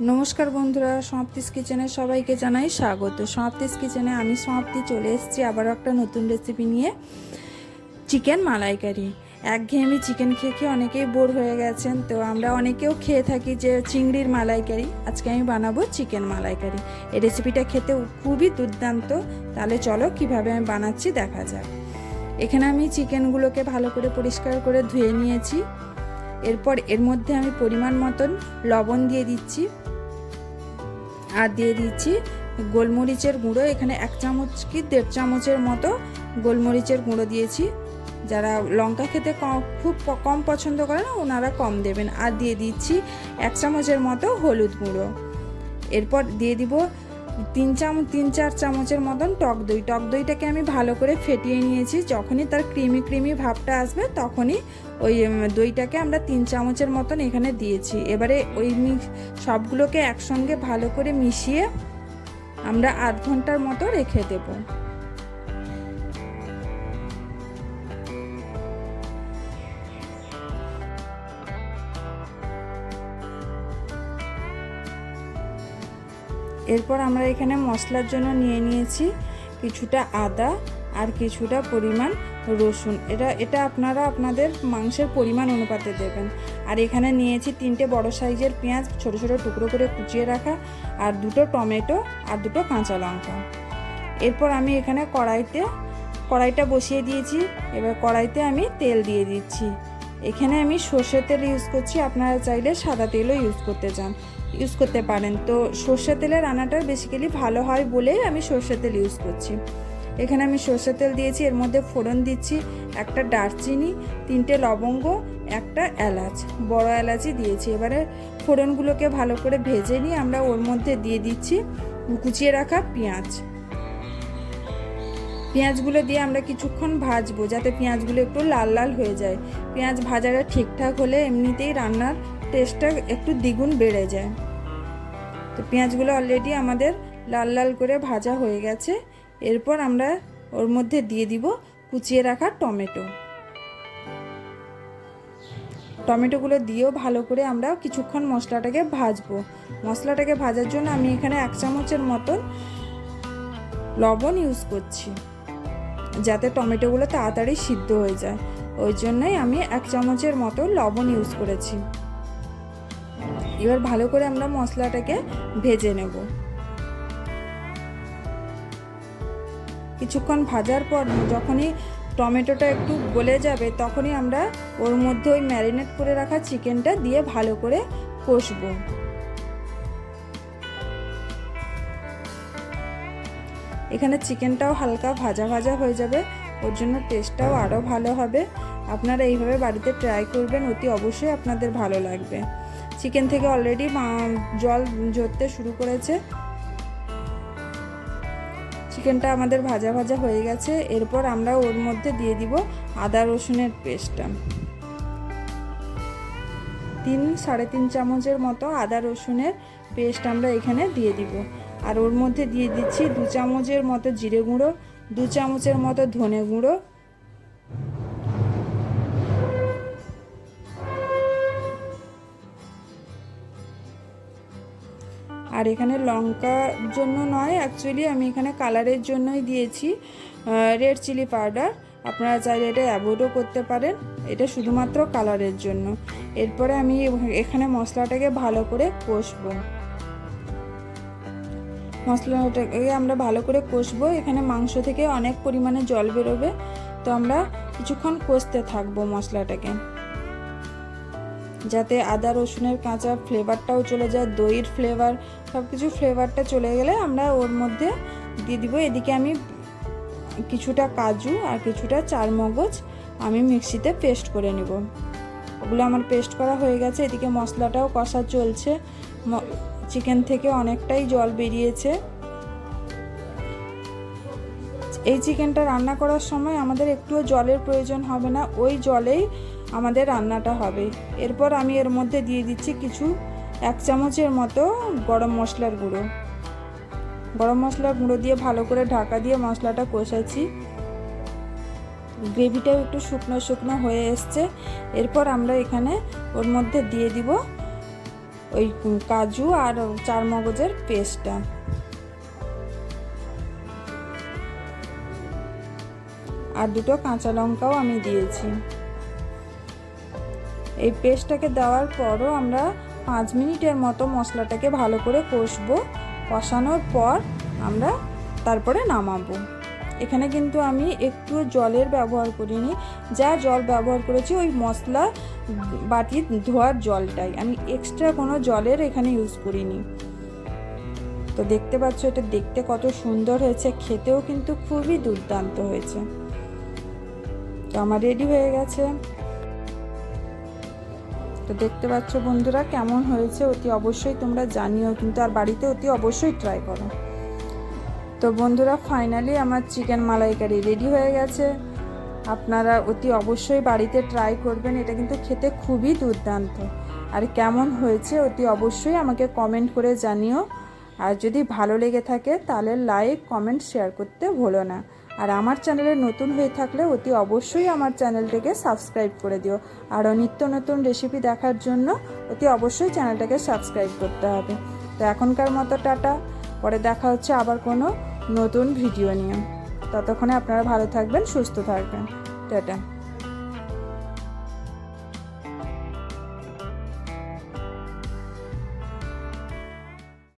নমস্কার বন্ধুরা, সমাপ্তিস কিচেনে সবাইকে জানাই স্বাগত। সমাপ্তিস কিচেনে আমি সমাপ্তি চলে এসেছি আবারও একটা নতুন রেসিপি নিয়ে। চিকেন মালাইকারি। একঘেয়েমি চিকেন খেয়ে খেয়ে অনেকেই বোর হয়ে গেছেন, তো আমরা অনেকেও খেয়ে থাকি যে চিংড়ির মালাইকারি। আজকে আমি বানাবো চিকেন মালাইকারি। এই রেসিপিটা খেতে খুবই দুর্দান্ত। তাহলে চলো কীভাবে আমি বানাচ্ছি দেখা যাক। এখানে আমি চিকেনগুলোকে ভালো করে পরিষ্কার করে ধুয়ে নিয়েছি। এরপর এর মধ্যে আমি পরিমাণ মতন লবণ দিয়ে দিচ্ছি। আর দিয়ে দিচ্ছি গোলমরিচের গুঁড়ো। এখানে এক চামচ কি, দেড় চামচের মতো গোলমরিচের গুঁড়ো দিয়েছি। যারা লঙ্কা খেতে কম, খুব কম পছন্দ করে না, ওনারা কম দেবেন। আর দিয়ে দিচ্ছি এক চামচের মতো হলুদ গুঁড়ো। এরপর দিয়ে দিব তিন চাম তিন চার চামচের মতন টক দই। টক দইটাকে আমি ভালো করে ফেটিয়ে নিয়েছি। যখনই তার ক্রিমি ক্রিমি ভাবটা আসবে, তখনই ওই দইটাকে আমরা তিন চামচের মতন এখানে দিয়েছি। এবারে ওই সবগুলোকে একসঙ্গে ভালো করে মিশিয়ে আমরা আধ ঘণ্টার মতো রেখে দেব। এরপর আমরা এখানে মশলার জন্য নিয়ে নিয়েছি কিছুটা আদা আর কিছুটা পরিমাণ রসুন। এটা এটা আপনারা আপনাদের মাংসের পরিমাণ অনুপাতে দেবেন। আর এখানে নিয়েছি তিনটে বড় সাইজের পেঁয়াজ, ছোট ছোট টুকরো করে কুচিয়ে রাখা আর দুটো টমেটো আর দুটো কাঁচা লঙ্কা। এরপর আমি এখানে কড়াইতে, কড়াইটা বসিয়ে দিয়েছি। এবার কড়াইতে আমি তেল দিয়ে দিচ্ছি। এখানে আমি সর্ষের তেল ইউজ করছি। আপনারা চাইলে সাদা তেলও ইউজ করতে চান। ইউজ করতে পারেন। তো সর্ষের তেলের রান্নাটা বেসিক্যালি ভালো হয় বলেই আমি সর্ষের তেল ইউজ করছি। এখানে আমি সর্ষের তেল দিয়েছি, এর মধ্যে ফোড়ন দিচ্ছি, একটা দারচিনি, তিনটে লবঙ্গ, একটা এলাচ, বড় এলাচই দিয়েছি। এবারে ফোড়নগুলোকে ভালো করে ভেজে নিয়ে আমরা ওর মধ্যে দিয়ে দিচ্ছি কুচিয়ে রাখা পেঁয়াজ। পেঁয়াজগুলো দিয়ে আমরা কিছুক্ষণ ভাজবো যাতে পেঁয়াজগুলো একটু লাল লাল হয়ে যায়। পেঁয়াজ ভাজাটা ঠিকঠাক হলে এমনিতেই রান্নার টেস্টটা একটু দ্বিগুণ বেড়ে যায়। তো পেঁয়াজগুলো অলরেডি আমাদের লাল লাল করে ভাজা হয়ে গেছে। এরপর আমরা ওর মধ্যে দিয়ে দিব কুচিয়ে রাখা টমেটো। টমেটোগুলো দিয়েও ভালো করে আমরা কিছুক্ষণ মশলাটাকে ভাজবো। মশলাটাকে ভাজার জন্য আমি এখানে এক চামচের মতন লবণ ইউজ করছি, যাতে টমেটোগুলো তাড়াতাড়ি সিদ্ধ হয়ে যায়। ওই জন্যই আমি এক চামচের মতো লবণ ইউজ করেছি। এবার ভালো করে আমরা মশলাটাকে ভেজে নেব। কিছুক্ষণ ভাজার পর যখনই টমেটোটা একটু গলে যাবে তখনই আমরা ওর মধ্যে ওই ম্যারিনেট করে রাখা চিকেনটা দিয়ে ভালো করে কষবো। এখানে চিকেনটাও হালকা ভাজা ভাজা হয়ে যাবে, ওর জন্য টেস্টটাও আরও ভালো হবে। আপনারা এইভাবে বাড়িতে ট্রাই করবেন, অতি অবশ্যই আপনাদের ভালো লাগবে। চিকেন থেকে অলরেডি জল ঝরতে শুরু করেছে। চিকেনটা আমাদের ভাজা ভাজা হয়ে গেছে। এরপর আমরা ওর মধ্যে দিয়ে দিব আদা রসুনের পেস্টটা। তিন, সাড়ে তিন চামচের মতো আদা রসুনের পেস্ট আমরা এখানে দিয়ে দিব। আর ওর মধ্যে দিয়ে দিচ্ছি দু চামচের মতো জিরে গুঁড়ো, দু চামচের মতো ধনে গুঁড়ো আর এখানে লঙ্কার জন্য নয় অ্যাকচুয়ালি আমি এখানে কালারের জন্যই দিয়েছি রেড চিলি পাউডার আপনারা চাইলে এটা অ্যাভয়েডও করতে পারেন, এটা শুধুমাত্র কালারের জন্য। এরপরে আমি এখানে মশলাটাকে ভালো করে কষবো। মশলাটাকে আমরা ভালো করে কষবো, এখানে মাংস থেকে অনেক পরিমাণে জল বেরোবে, তো আমরা কিছুক্ষণ কষতে থাকব মশলাটাকে। যাতে আদা, রসুনের কাঁচা ফ্লেভারটাও চলে যায়, দইয়ের ফ্লেভার সব কিছু ফ্লেভারটা চলে গেলে আমরা ওর মধ্যে দিয়ে দিব। এদিকে আমি কিছুটা কাজু আর কিছুটা চারমগজ আমি মিক্সিতে পেস্ট করে নেব। ওগুলো আমার পেস্ট করা হয়ে গেছে। এদিকে মশলাটাও কষা চলছে। চিকেন থেকে অনেকটাই জল বেরিয়েছে। এই চিকেনটা রান্না করার সময় আমাদের একটুও জলের প্রয়োজন হবে না। ওই জলেই আমাদের রান্নাটা হবে। এরপর আমি এর মধ্যে দিয়ে দিচ্ছি কিছু এক চামচের মতো গরম মশলার গুঁড়ো। গরম মশলার গুঁড়ো দিয়ে ভালো করে ঢাকা দিয়ে মশলাটা কষাচ্ছি। গ্রেভিটাও একটু শুকনো শুকনো হয়ে এসছে। এরপর আমরা এখানে ওর মধ্যে দিয়ে দিব ওই কাজু আর চার মগজের পেস্টটা। আর দুটো কাঁচা লঙ্কাও আমি দিয়েছি। এই পেস্টটাকে দেওয়ার পরও আমরা পাঁচ মিনিটের মতো মশলাটাকে ভালো করে কষবো। কষানোর পর আমরা তারপরে নামাবো। এখানে কিন্তু আমি একটু জলের ব্যবহার করিনি। যা জল ব্যবহার করেছি ওই মশলা বাটি ধোয়ার জলটাই। আমি এক্সট্রা কোনো জলের এখানে ইউজ করিনি। তো দেখতে পাচ্ছ এটা দেখতে কত সুন্দর হয়েছে। খেতেও কিন্তু খুবই দুর্দান্ত হয়েছে। তো আমার রেডি হয়ে গেছে। তো দেখতে পাচ্ছ বন্ধুরা কেমন হয়েছে, অতি অবশ্যই তোমরা জানিও, কিন্তু আর বাড়িতে অতি অবশ্যই ট্রাই করো। তো বন্ধুরা ফাইনালি আমার চিকেন মালাইকারি রেডি হয়ে গেছে। আপনারা অতি অবশ্যই বাড়িতে ট্রাই করবেন, এটা কিন্তু খেতে খুবই দুর্দান্ত। আর কেমন হয়েছে অতি অবশ্যই আমাকে কমেন্ট করে জানিও। আর যদি ভালো লেগে থাকে তাহলে লাইক কমেন্ট শেয়ার করতে ভুলো না। আর আমার চ্যানেলে নতুন হয়ে থাকলে অতি অবশ্যই আমার চ্যানেলটাকে সাবস্ক্রাইব করে দিও। আরও নিত্য নতুন রেসিপি দেখার জন্য অতি অবশ্যই চ্যানেলটাকে সাবস্ক্রাইব করতে হবে। তো এখনকার মতো টাটা। পরে দেখা হচ্ছে আবার কোনো নতুন ভিডিও নিয়ে। ততক্ষণে আপনারা ভালো থাকবেন, সুস্থ থাকবেন। টাটা।